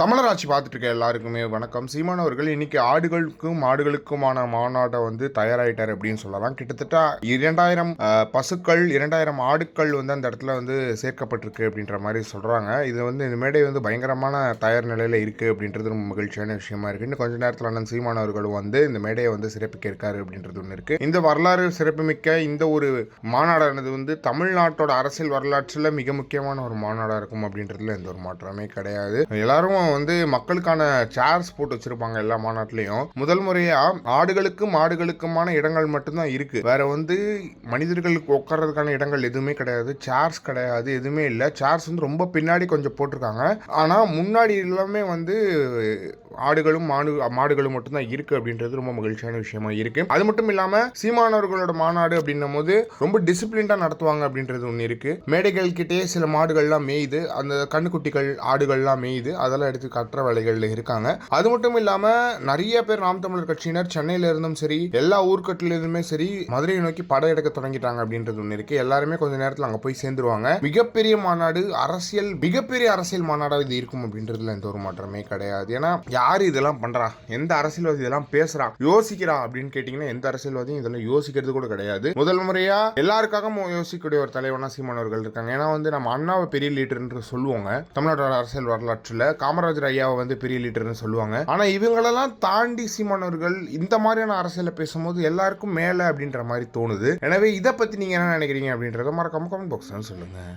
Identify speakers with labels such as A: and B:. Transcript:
A: தமிழராட்சி பார்த்துட்டு இருக்க எல்லாருக்குமே வணக்கம். சீமான் அவர்கள் இன்னைக்கு ஆடுகளுக்கும் மாடுகளுக்குமான மாநாட்டை வந்து தயாராயிட்டார் அப்படின்னு சொல்லலாம். கிட்டத்தட்ட இரண்டாயிரம் பசுக்கள் இரண்டாயிரம் ஆடுகள் வந்து அந்த இடத்துல வந்து சேர்க்கப்பட்டிருக்கு அப்படின்ற மாதிரி சொல்கிறாங்க இது வந்து இந்த மேடை வந்து பயங்கரமான தயார் நிலையில் இருக்குது அப்படின்றது ரொம்ப மகிழ்ச்சியான விஷயமா இருக்கு. இன்னும் கொஞ்ச நேரத்தில் அண்ணன் சீமான் அவர்களும் வந்து இந்த மேடையை வந்து சிறப்பிக்க இருக்காரு அப்படின்றது ஒன்று இருக்குது இந்த வரலாறு சிறப்புமிக்க இந்த ஒரு மாநாடானது வந்து தமிழ்நாட்டோட அரசியல் வரலாற்றில் மிக முக்கியமான ஒரு மாநாடாக இருக்கும் அப்படின்றதுல எந்த ஒரு மாற்றமே கிடையாது. எல்லாரும் வந்து மக்களுக்கான சேர்ஸ் போட்டு வச்சிருப்பாங்க எல்லா மாநாட்டிலையும். முதல் முறையா ஆடுகளுக்கும் மாடுகளுக்குமான இடங்கள் மட்டும்தான் இருக்கு. வேற வந்து மனிதர்களுக்கு உட்கார்றதுக்கான இடங்கள் எதுவுமே கிடையாது. சேர்ஸ் கிடையாது எதுவுமே இல்லை. சேர்ஸ் வந்து ரொம்ப பின்னாடி கொஞ்சம் போட்டிருக்காங்க. ஆனா முன்னாடி எல்லாமே வந்து ஆடுகளும் மாடு மாடுகளும் மட்டும்தான் இருக்கு அப்படின்றது ரொம்ப மகிழ்ச்சியான விஷயமா இருக்கு. அது மட்டும் இல்லாம சீமானவர்களோட மாநாடு அப்படின்னும் போது ரொம்ப டிசிப்ளின்டா நடத்துவாங்க அப்படின்றது ஒன்று இருக்கு. மேடைகள் கிட்டே சில மாடுகள்லாம் மேயுது. அந்த கண்ணுக்குட்டிகள் ஆடுகள்லாம் மேயுது. அதெல்லாம் எடுத்து கட்டுற வேலைகள்ல இருக்காங்க. அது மட்டும் இல்லாம நிறைய பேர் நாம் தமிழர் கட்சியினர் சென்னையில இருந்தும் சரி எல்லா ஊர்கட்டிலிருந்துமே சரி மதுரையை நோக்கி படையெடுக்க தொடங்கிட்டாங்க அப்படின்றது ஒன்று இருக்கு. எல்லாருமே கொஞ்ச நேரத்தில் அங்கே போய் சேர்ந்துருவாங்க. மிகப்பெரிய மாநாடு அரசியல் மிகப்பெரிய அரசியல் மாநாடாக இது இருக்கும் அப்படின்றதுல எந்த ஒரு மாற்றமே கிடையாது. ஏன்னா யார் இதெல்லாம் பண்ணுறா எந்த அரசியல்வாதி இதெல்லாம் பேசுறா? யோசிக்கிறா அப்படின்னு கேட்டிங்கன்னா எந்த அரசியல்வாதியும் இதெல்லாம் யோசிக்கிறது கூட கிடையாது. முதல் முறையாக எல்லாருக்காகவும் யோசிக்கக்கூடிய ஒரு தலைவனா சீமானவர்கள் இருக்காங்க. ஏன்னா வந்து நம்ம அண்ணாவை பெரிய லீடர்ன்ற சொல்லுவாங்க. தமிழ்நாட்டோட அரசியல் வரலாற்றில் காமராஜர் ஐயாவை வந்து பெரிய லீடர்னு சொல்லுவாங்க. ஆனால் இவங்களெல்லாம் தாண்டி சீமானவர்கள் இந்த மாதிரியான அரசியலை பேசும்போது எல்லாருக்கும் மேலே அப்படின்ற மாதிரி தோணுது. எனவே இதை பற்றி நீங்கள் என்ன நினைக்கிறீங்க அப்படின்றத மறக்காம கமெண்ட் பாக்ஸ்ல சொல்லுங்கள்